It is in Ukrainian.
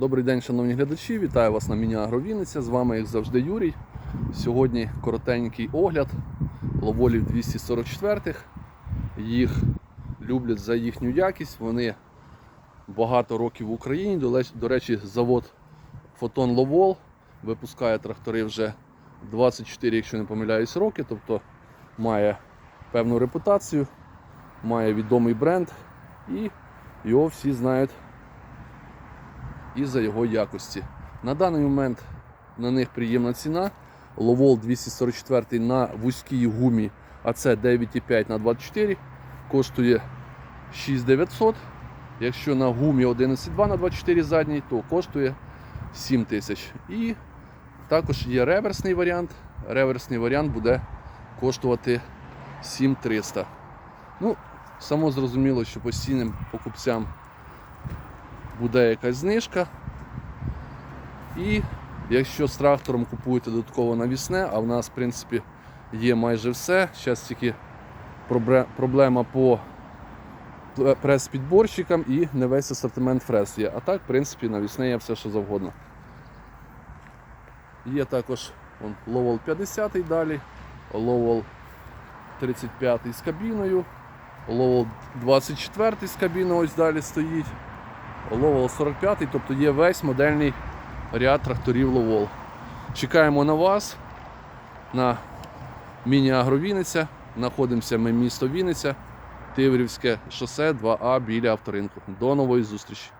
Добрий день, шановні глядачі. Вітаю вас на Міні-Агро Вінниця. З вами, як завжди, Юрій. Сьогодні коротенький огляд ловолів 244 Їх люблять за їхню якість. Вони багато років в Україні. До речі, завод Фотон Ловол випускає трактори вже 24, якщо не помиляюсь, роки. Тобто має певну репутацію, має відомий бренд і його всі знають і за його якості. На даний момент на них приємна ціна. Ловол 244 на вузькій гумі АЦ 9,5 на 24 коштує 6900. Якщо на гумі 11,2 на 24 задній, то коштує 7 тисяч. І також є реверсний варіант. Реверсний варіант буде коштувати 7300. Ну, само зрозуміло, що постійним покупцям буде якась знижка. І якщо з трактором купуєте додатково навісне, а в нас, в принципі, є майже все. Зараз тільки проблема по прес-підборщикам і не весь асортимент фрез є. А так, в принципі, навісне є все, що завгодно. Є також Lowell 50 далі, Lowell 35 з кабіною, Lowell 24 з кабіною ось далі стоїть. Ловол 45, тобто є весь модельний ряд тракторів Ловол. Чекаємо на вас на міні-агро Вінниця. Знаходимося ми місто Вінниця, Тиврівське шосе 2А біля авторинку. До нової зустрічі!